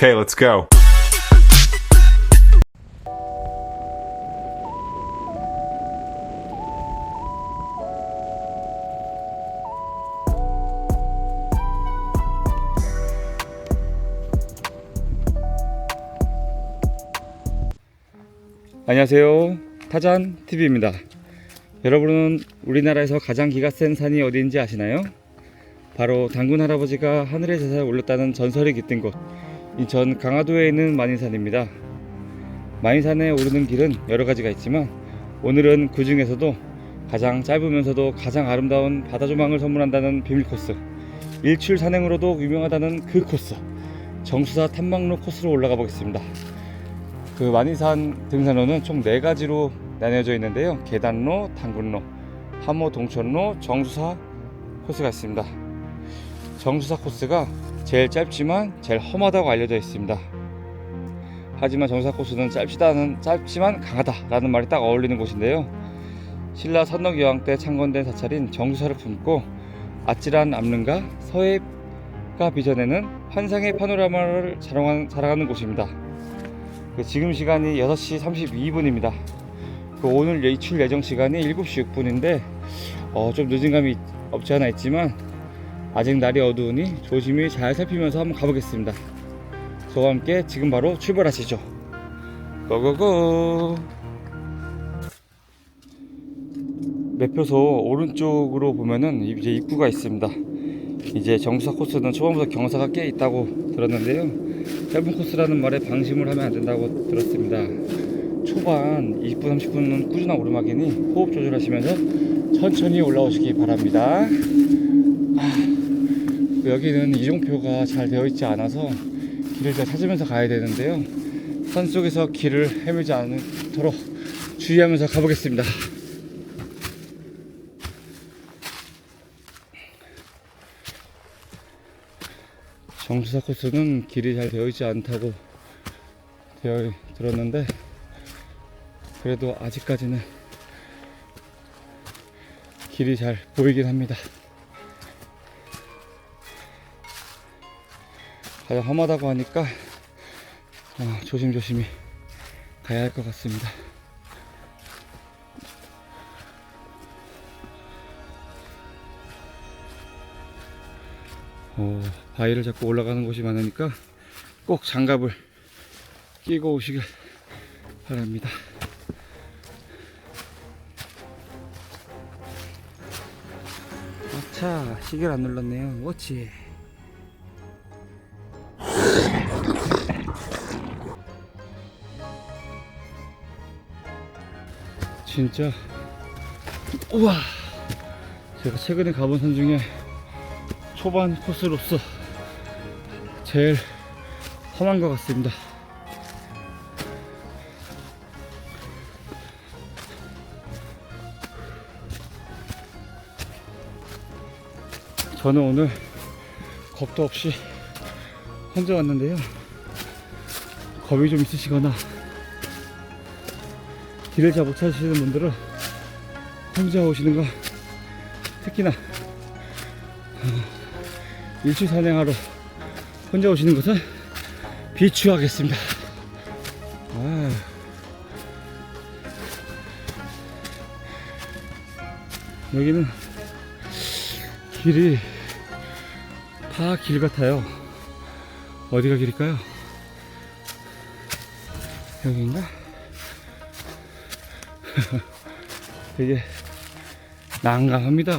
Okay, let's go. 안녕하세요. 타잔 TV입니다. 여러분은 우리나라에서 가장 기가 센 산이 어디인지 아시나요? 바로 당군 할아버지가 하늘의 제사를 올렸다는 전설이 깃든 곳 인천 강화도에 있는 만인산입니다. 만인산에 오르는 길은 여러 가지가 있지만 오늘은 그 중에서도 가장 짧으면서도 가장 아름다운 바다 조망을 선물한다는 비밀 코스 일출 산행으로도 유명하다는 그 코스 정수사 탐방로 코스로 올라가 보겠습니다. 그 만인산 등산로는 총네 가지로 나뉘어져 있는데요. 계단로, 당군로, 함호 동천로, 정수사 코스가 있습니다. 정수사 코스가 제일 짧지만 제일 험하다고 알려져 있습니다. 하지만 정수사 코스는 짧지다는 짧지만 강하다라는 말이 딱 어울리는 곳인데요. 신라 선덕여왕 때 창건된 사찰인 정수사를 품고 아찔한 암릉과 서해가 빚어내는 환상의 파노라마를 자랑하는, 자랑하는 곳입니다. 그 지금 시간이 6시 32분입니다. 그 오늘 예출 예정 시간이 7시 6분인데 어, 좀 늦은 감이 없지 않아 있지만 아직 날이 어두우니 조심히 잘 살피면서 한번 가보겠습니다. 저와 함께 지금 바로 출발하시죠. 고고고! 매표소 오른쪽으로 보면은 이제 입구가 있습니다. 이제 정사 코스는 초반부터 경사가 꽤 있다고 들었는데요. 짧은 코스라는 말에 방심을 하면 안 된다고 들었습니다. 초반 20분, 30분은 꾸준한 오르막이니 호흡 조절하시면서 천천히 올라오시기 바랍니다. 아, 여기는 이종표가 잘 되어 있지 않아서 길을 잘 찾으면서 가야 되는데요. 산 속에서 길을 헤매지 않도록 주의하면서 가보겠습니다. 정수사 코스는 길이 잘 되어 있지 않다고 되어 들었는데 그래도 아직까지는 길이 잘 보이긴 합니다. 가장 험하다고 하니까 어, 조심조심히 가야 할 것 같습니다. 어, 바위를 잡고 올라가는 곳이 많으니까 꼭 장갑을 끼고 오시길 바랍니다. 아차, 시계를 안 눌렀네요. 워치. 진짜 우와 제가 최근에 가본 산 중에 초반 코스로서 제일 험한 것 같습니다. 저는 오늘 겁도 없이 혼자 왔는데요. 겁이 좀 있으시거나 길을 잘 못 찾으시는 분들은 혼자 오시는 거 특히나 일출 산행하러 혼자 오시는 것은 비추하겠습니다. 여기는 길이 다 길 같아요. 어디가 길일까요? 여기인가? 되게 난감합니다.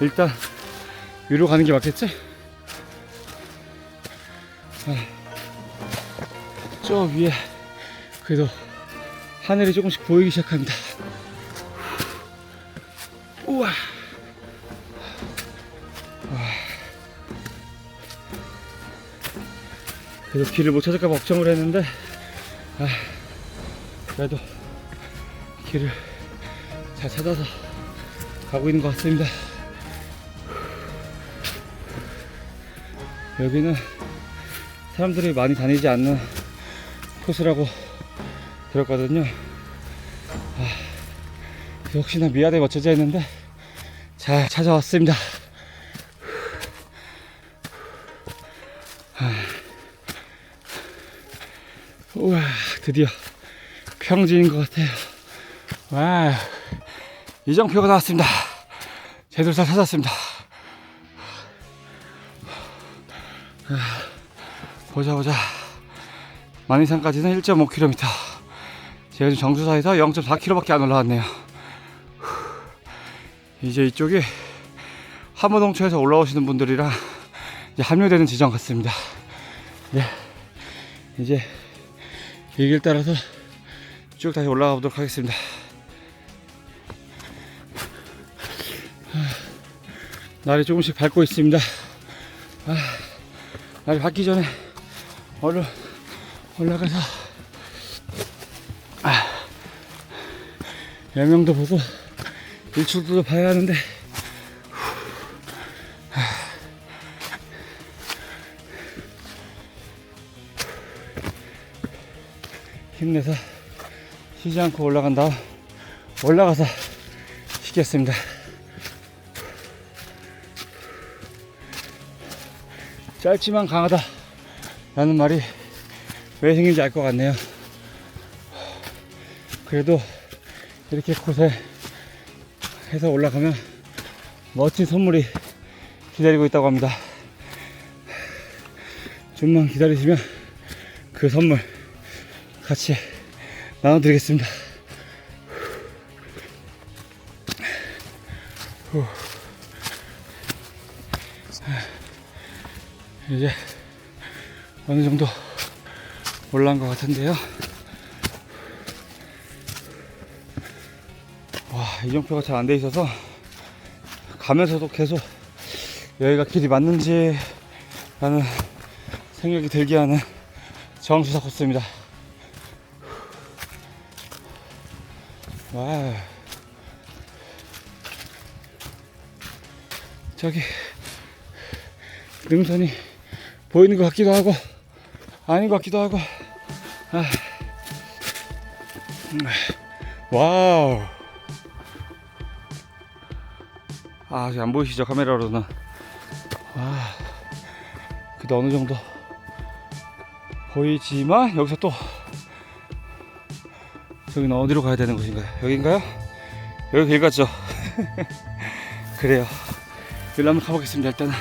일단 위로 가는 게 맞겠지? 아, 저 위에 그래도 하늘이 조금씩 보이기 시작합니다. 우와. 와. 그래도 길을 못 찾을까 봐 걱정을 했는데, 아, 그래도 길을 잘 찾아서 가고 있는 것 같습니다. 여기는 사람들이 많이 다니지 않는 코스라고 들었거든요. 아, 역시나 미아대 멋져져 있는데 잘 찾아왔습니다. 우와, 드디어 평지인 것 같아요. 와, 이정표가 나왔습니다. 제돌사 찾았습니다. 아, 보자 보자. 만이산까지는 1.5km. 제가 지금 정수사에서 0.4km밖에 안 올라왔네요. 이제 이쪽이 함호동초에서 올라오시는 분들이랑 합류되는 지점 같습니다. 네. 이제 이 길 따라서 쭉 다시 올라가 보도록 하겠습니다. 아, 날이 조금씩 밝고 있습니다. 아, 날이 밝기 전에 얼른 올라가서 아, 여명도 보고 일출도 봐야 하는데 힘내서 쉬지 않고 올라간다. 올라가서 쉬겠습니다. 짧지만 강하다. 라는 말이 왜 생긴지 알 것 같네요. 그래도 이렇게 곳에 해서 올라가면 멋진 선물이 기다리고 있다고 합니다. 좀만 기다리시면 그 선물 같이 나눠드리겠습니다. 후. 이제 어느 정도 올라온 것 같은데요. 와, 이정표가 잘 안 돼 있어서 가면서도 계속 여기가 길이 맞는지 라는 생각이 들게 하는 정수사 코스입니다. 와. 저기 능선이 보이는 것 같기도 하고 아닌 것 같기도 하고 아. 음. 와우 아 안 보이시죠 카메라로는 와 그래도 어느 정도 보이지만 여기서 또 여기는 어디로 가야 되는 곳인가요? 여긴가요? 여기 길 같죠? 그래요. 여기로 한번 가보겠습니다. 일단은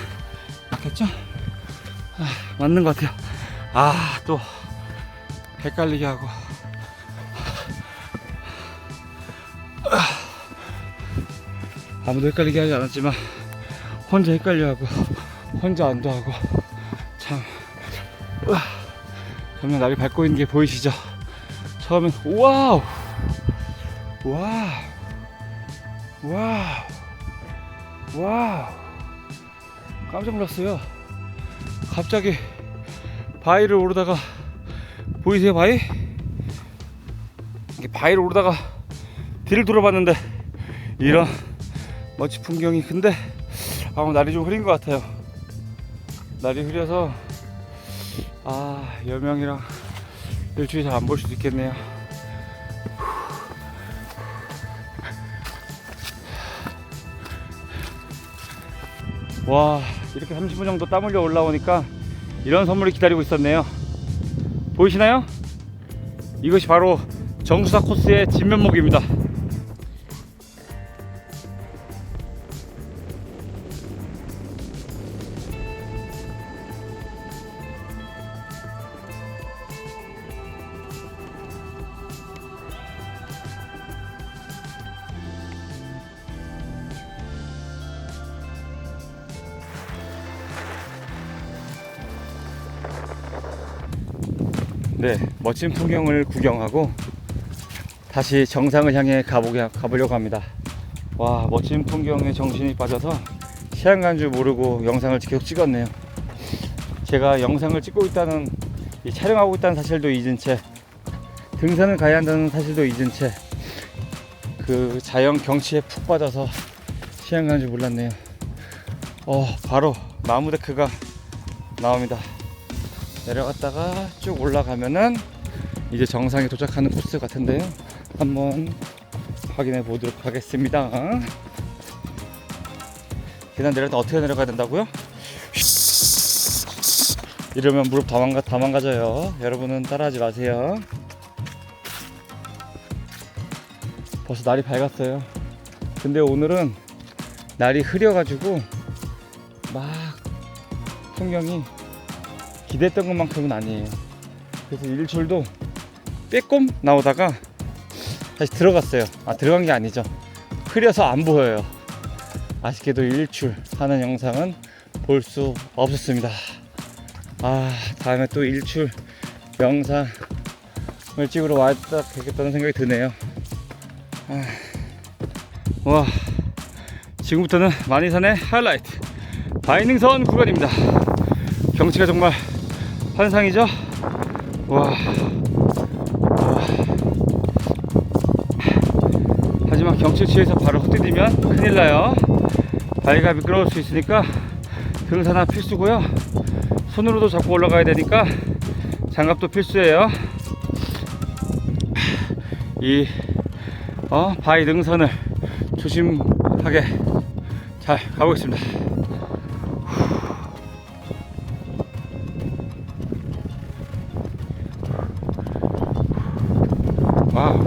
맞겠죠? 아, 맞는 것 같아요. 아, 또 헷갈리게 하고. 아, 아무도 헷갈리게 하지 않았지만 혼자 헷갈려하고 혼자 안도하고 참 점점 날이 밝고 있는 게 보이시죠? 처음엔 와우. 와우. 와우. 와우. 깜짝 놀랐어요. 갑자기 바위를 오르다가 보이세요 바위? 이게 바위를 오르다가 뒤를 돌아봤는데 이런 멋진 풍경이 근데 아무 날이 좀 흐린 것 같아요. 날이 흐려서 아 여명이랑 일주일 잘 안 볼 수도 있겠네요. 와, 이렇게 30분 정도 땀 흘려 올라오니까 이런 선물이 기다리고 있었네요. 보이시나요? 이것이 바로 정수사 코스의 진면목입니다. 네, 멋진 풍경을 구경하고 다시 정상을 향해 가보게, 가보려고 합니다. 와, 멋진 풍경에 정신이 빠져서 시간 간 줄 모르고 영상을 계속 찍었네요. 제가 영상을 찍고 있다는, 이 촬영하고 있다는 사실도 잊은 채, 등산을 가야 한다는 사실도 잊은 채, 그 자연 경치에 푹 빠져서 시간 간 줄 몰랐네요. 어, 바로 나무 데크가 나옵니다. 내려갔다가 쭉 올라가면은 이제 정상에 도착하는 코스 같은데요. 한번 확인해 보도록 하겠습니다. 계단 내려다 어떻게 내려가야 된다고요? 이러면 무릎 다, 망가, 다 망가져요. 여러분은 따라하지 마세요. 벌써 날이 밝았어요. 근데 오늘은 날이 흐려가지고 막 풍경이 기대했던 것만큼은 아니에요. 그래서 일출도 빼꼼 나오다가 다시 들어갔어요. 아 들어간 게 아니죠. 흐려서 안 보여요. 아쉽게도 일출 하는 영상은 볼 수 없었습니다. 아 다음에 또 일출 영상을 찍으러 왔다 되겠다는 생각이 드네요. 아, 와 지금부터는 만이산의 하이라이트 바이능선 구간입니다. 경치가 정말 환상이죠. 와. 와. 하지만 경치 취해서 바로 헛디디면 큰일 나요. 바위가 미끄러울 수 있으니까 등산화 필수고요. 손으로도 잡고 올라가야 되니까 장갑도 필수예요. 이 어, 바위 능선을 조심하게 잘 가보겠습니다. 와우.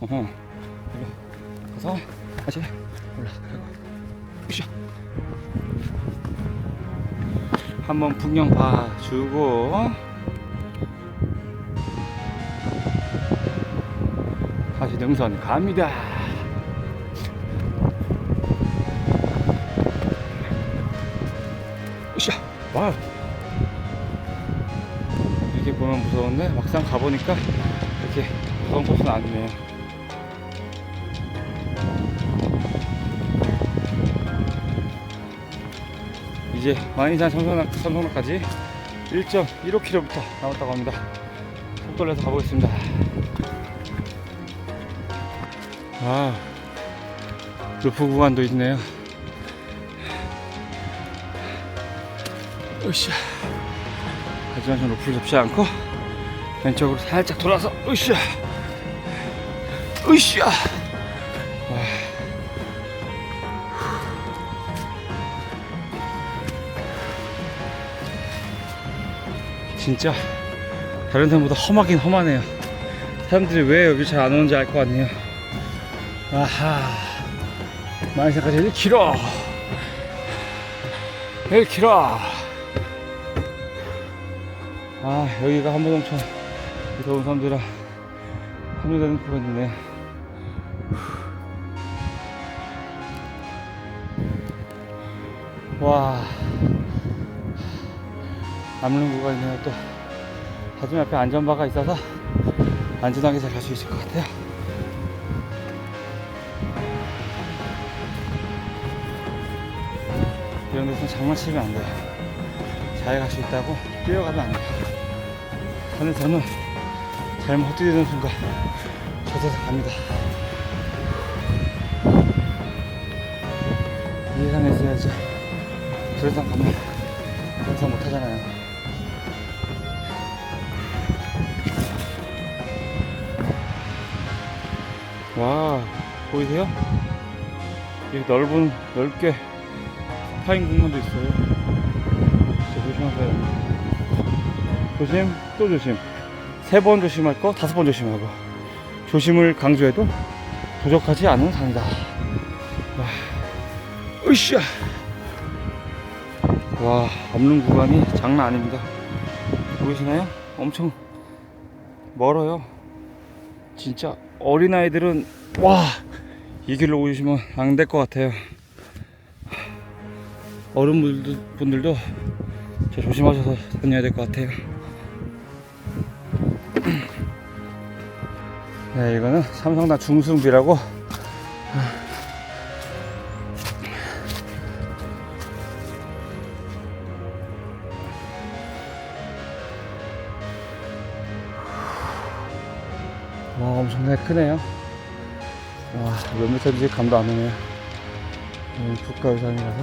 어허. 가서 다시 올라가고. 한번 풍경 봐주고. 다시 능선 갑니다. 으쌰. 와우. 이렇게 보면 무서운데 막상 가보니까 이렇게 무서운 코스는 아니네요. 이제 만이산 삼성락, 삼성락까지 1.15km 남았다고 합니다. 속도를 내서 가보겠습니다. 아, 루프 구간도 있네요. 으쌰. 저는 루프를 잡지 않고 왼쪽으로 살짝 돌아서 으쌰. 으쌰. 와. 진짜 다른 산보다 험하긴 험하네요. 사람들이 왜 여기 잘 안 오는지 알 것 같네요. 아하. 마이사까지 1km. 1km. 아, 여기가 한보동천 더운 사람들이랑 합류되는 구간이네. 와. 남는 구간이네요, 또. 하지만 앞에 안전바가 있어서 안전하게 잘 갈 수 있을 것 같아요. 이런 데서 장난치면 안 돼요. 잘 갈 수 있다고 뛰어가면 안 돼요. 하늘서는 잘못 헛디디는 순간 젖어서 갑니다. 이 예상에 있어야지. 그래상 가면 예상 못 하잖아요. 와, 보이세요? 이 넓은, 넓게 파인 공간도 있어요. 조심, 또 조심. 세 번 조심할 거, 다섯 번 조심하고. 조심을 강조해도 부족하지 않은 산이다. 와, 으쌰! 와, 없는 구간이 장난 아닙니다. 보이시나요? 엄청 멀어요. 진짜 어린아이들은, 와! 이 길로 오시면 안 될 것 같아요. 어른분들도 조심하셔서 다녀야 될 것 같아요. 네, 이거는 삼성단 중순비라고. 와, 엄청나게 크네요. 와, 몇 미터인지 감도 안 오네요. 여기 국가유산이라서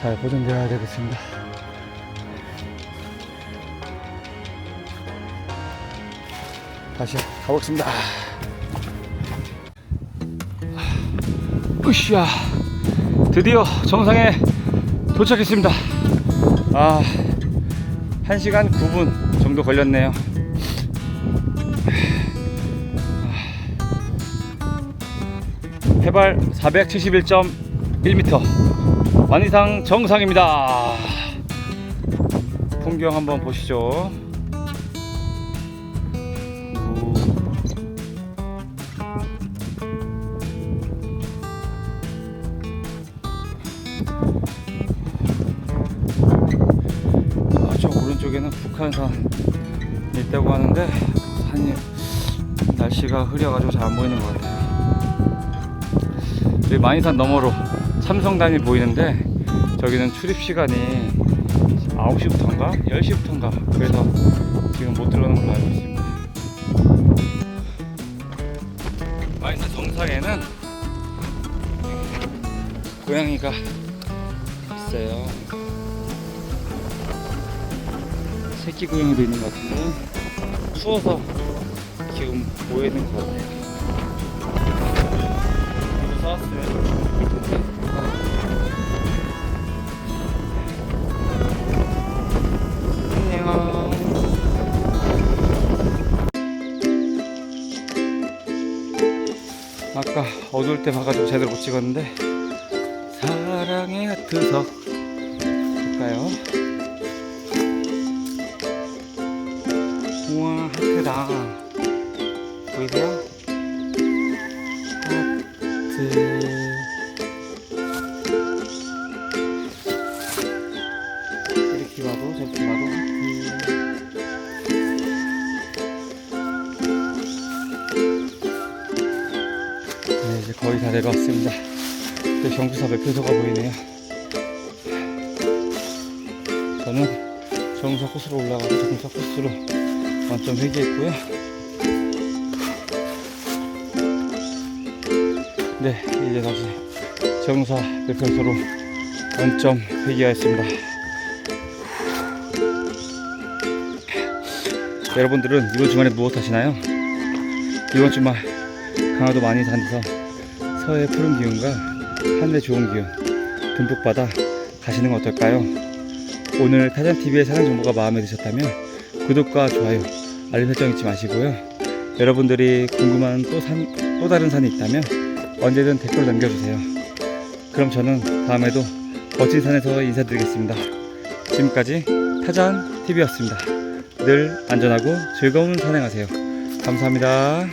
잘 보존되어야 되겠습니다. 다시 가보겠습니다. 으쌰. 드디어 정상에 도착했습니다. 아 1시간 9분 정도 걸렸네요. 해발 471.1m 완이상 정상입니다. 풍경 한번 보시죠 흐려가지고 잘 안 보이는 것 같아요. 여기 마인산 너머로 삼성단이 보이는데 저기는 출입 시간이 9시부터인가 10시부터인가 그래서 지금 못 들어오는 걸로 알고 있습니다. 마인산 정상에는 고양이가 있어요. 새끼 고양이도 있는 것 같은데 추워서 지금. 이거 사왔으면 좋을 텐데. 안녕. 아까 어두울 때 봐가지고 제대로 못 찍었는데 내려왔습니다 또 경주사 매표소가 보이네요 저는 정사 코스로 올라가서 정사 코스로 완점 회귀했고요. 네, 이제 다시 정사 매표소로 원점 회귀하였습니다. 여러분들은 이번 주말에 무엇 하시나요? 이번 주말 강화도 많이 다녀서 서해 푸른 기운과 하늘의 좋은 기운 듬뿍 받아 가시는 건 어떨까요? 오늘 타잔TV의 사랑 정보가 마음에 드셨다면 구독과 좋아요, 알림 설정 잊지 마시고요. 여러분들이 궁금한 또 산, 또 다른 산이 있다면 언제든 댓글 남겨주세요. 그럼 저는 다음에도 멋진 산에서 인사드리겠습니다. 지금까지 타잔TV였습니다. 늘 안전하고 즐거운 산행하세요. 감사합니다.